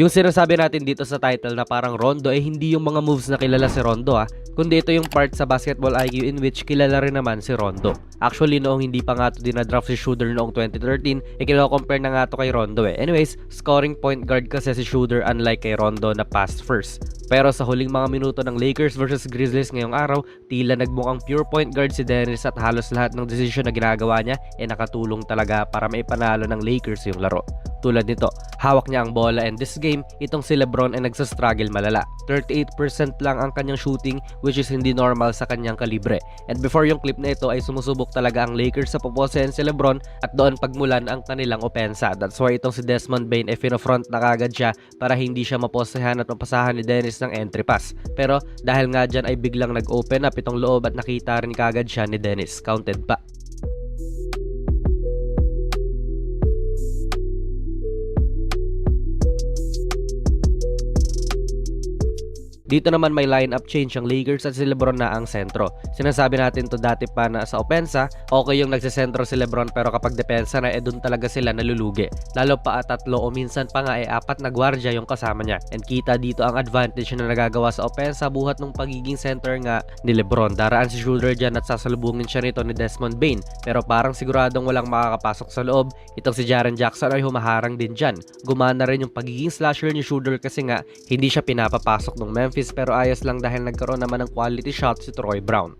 Yung sinasabi natin dito sa title na parang Rondo ay hindi yung mga moves na kilala si Rondo ah, kundi ito yung part sa basketball IQ in which kilala rin naman si Rondo. Actually noong hindi pa nga ito dinadraft si Shooter noong 2013, eh compare na nga to kay Rondo eh. Anyways, scoring point guard kasi si Shooter unlike kay Rondo na pass first. Pero sa huling mga minuto ng Lakers versus Grizzlies ngayong araw, tila nagmukhang pure point guard si Dennis at halos lahat ng decision na ginagawa niya ay eh nakatulong talaga para maipanalo ng Lakers yung laro. Tulad nito, hawak niya ang bola and this game, itong si Lebron ay nagsastruggle malala. 38% lang ang kanyang shooting which is hindi normal sa kanyang kalibre. And before yung clip na ito ay sumusubok talaga ang Lakers sa poposehin si Lebron at doon pagmulan ang kanilang opensa. That's why itong si Desmond Bain ay front na kagad siya para hindi siya maposehan at mapasahan ni Dennis ng entry pass. Pero dahil nga dyan ay biglang nag-open up itong loob at nakita rin kagad siya ni Dennis. Counted pa. Dito naman may lineup change ang Lakers at si Lebron na ang sentro. Sinasabi natin to dati pa na sa opensa, okay yung nagsisentro si Lebron pero kapag depensa na eh dun talaga sila nalulugi. Lalo pa at tatlo o minsan pa nga eh apat na gwardya yung kasama niya. And kita dito ang advantage na nagagawa sa opensa buhat ng pagiging center nga ni Lebron. Daraan si Schroeder dyan at sasalubungin siya nito ni Desmond Bain. Pero parang siguradong walang makakapasok sa loob. Itong si Jaren Jackson ay humaharang din dyan. Gumana rin yung pagiging slasher ni Schroeder kasi nga hindi siya pinapapasok ng Memphis Memphis pero ayos lang dahil nagkaroon naman ng quality shot si Troy Brown.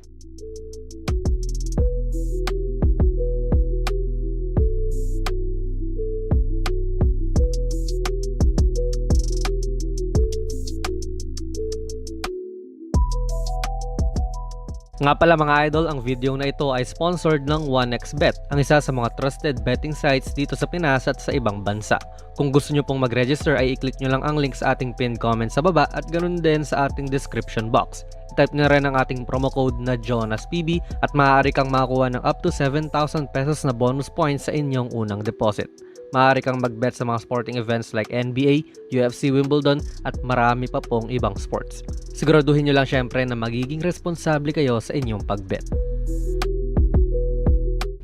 Nga pala mga idol, ang video na ito ay sponsored ng 1xBet, ang isa sa mga trusted betting sites dito sa Pinas at sa ibang bansa. Kung gusto nyo pong mag-register ay i-click nyo lang ang link sa ating pinned comment sa baba at ganun din sa ating description box. I-type nyo rin ang ating promo code na JonasPB at maaari kang makakuha ng up to 7,000 pesos na bonus points sa inyong unang deposit maaari kang mag-bet sa mga sporting events like NBA, UFC Wimbledon at marami pa pong ibang sports. Siguraduhin nyo lang syempre na magiging responsable kayo sa inyong pag-bet.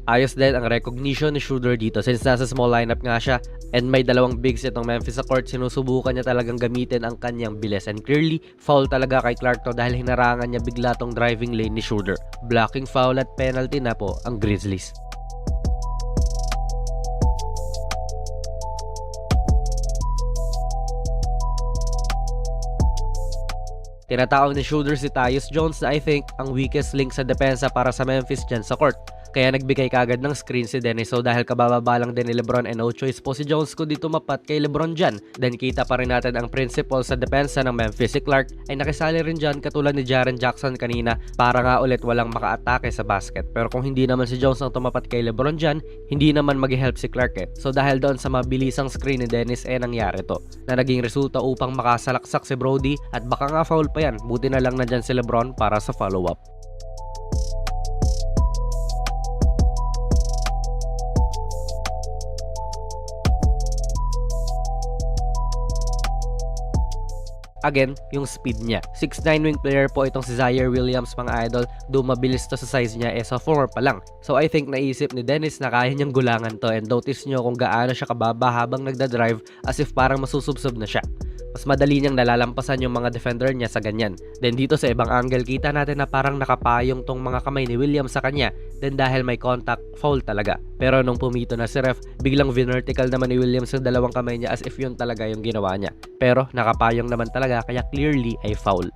Ayos din ang recognition ni Schroeder dito since nasa small lineup nga siya and may dalawang bigs itong Memphis court sinusubukan niya talagang gamitin ang kanyang bilis and clearly foul talaga kay Clark to dahil hinarangan niya bigla tong driving lane ni Schroeder. Blocking foul at penalty na po ang Grizzlies. Tinatawag ni Schroeder si Tyus Jones na I think ang weakest link sa depensa para sa Memphis dyan sa court. Kaya nagbigay kagad ng screen si Dennis so dahil kabababa lang din ni Lebron and no choice po si Jones kundi tumapat kay Lebron dyan. Then kita pa rin natin ang principle sa depensa ng Memphis. Si Clark ay nakisali rin dyan katulad ni Jaren Jackson kanina para nga ulit walang makaatake sa basket. Pero kung hindi naman si Jones ang tumapat kay Lebron dyan, hindi naman mag-help si Clark eh. So dahil doon sa mabilisang screen ni Dennis eh nangyari to. Na naging resulta upang makasalaksak si Brody at baka nga foul pa yan. Buti na lang nandyan si Lebron para sa follow-up. Again, yung speed niya. 6'9 wing player po itong si Zaire Williams mga idol. Do mabilis to sa size niya eh sa 4 pa lang. So I think naisip ni Dennis na kaya niyang gulangan to and notice nyo kung gaano siya kababa habang nagda-drive as if parang masusubsob na siya mas madali niyang nalalampasan yung mga defender niya sa ganyan. Then dito sa ibang angle, kita natin na parang nakapayong tong mga kamay ni Williams sa kanya. Then dahil may contact, foul talaga. Pero nung pumito na si ref, biglang vertical naman ni Williams yung dalawang kamay niya as if yun talaga yung ginawa niya. Pero nakapayong naman talaga kaya clearly ay foul.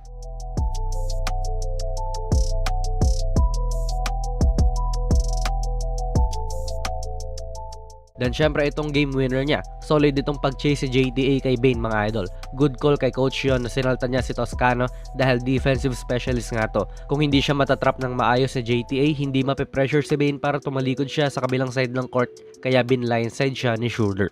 Then syempre itong game winner niya. Solid itong pag-chase si JTA kay Bane mga idol. Good call kay coach yon na sinalta niya si Toscano dahil defensive specialist nga to. Kung hindi siya matatrap ng maayos si JTA, hindi mape-pressure si Bane para tumalikod siya sa kabilang side ng court kaya bin line side siya ni Schroeder.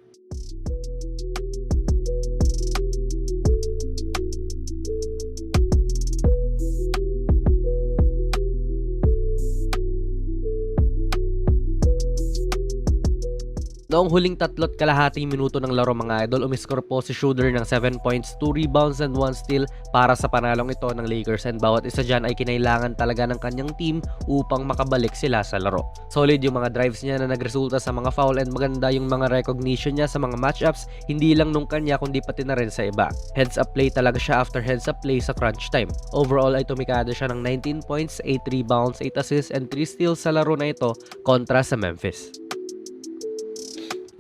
Noong huling tatlot kalahating minuto ng laro mga idol, umiskor po si Schroeder ng 7 points, 2 rebounds and 1 steal para sa panalong ito ng Lakers and bawat isa dyan ay kinailangan talaga ng kanyang team upang makabalik sila sa laro. Solid yung mga drives niya na nagresulta sa mga foul and maganda yung mga recognition niya sa mga matchups, hindi lang nung kanya kundi pati na rin sa iba. Heads up play talaga siya after heads up play sa crunch time. Overall ay tumikada siya ng 19 points, 8 rebounds, 8 assists and 3 steals sa laro na ito kontra sa Memphis.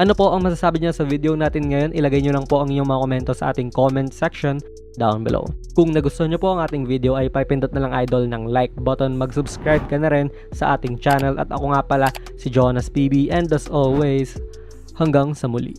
Ano po ang masasabi niyo sa video natin ngayon? Ilagay niyo lang po ang inyong mga komento sa ating comment section down below. Kung nagustuhan niyo po ang ating video ay pipindot na lang idol ng like button, mag-subscribe ka na rin sa ating channel at ako nga pala si Jonas PB and as always, hanggang sa muli.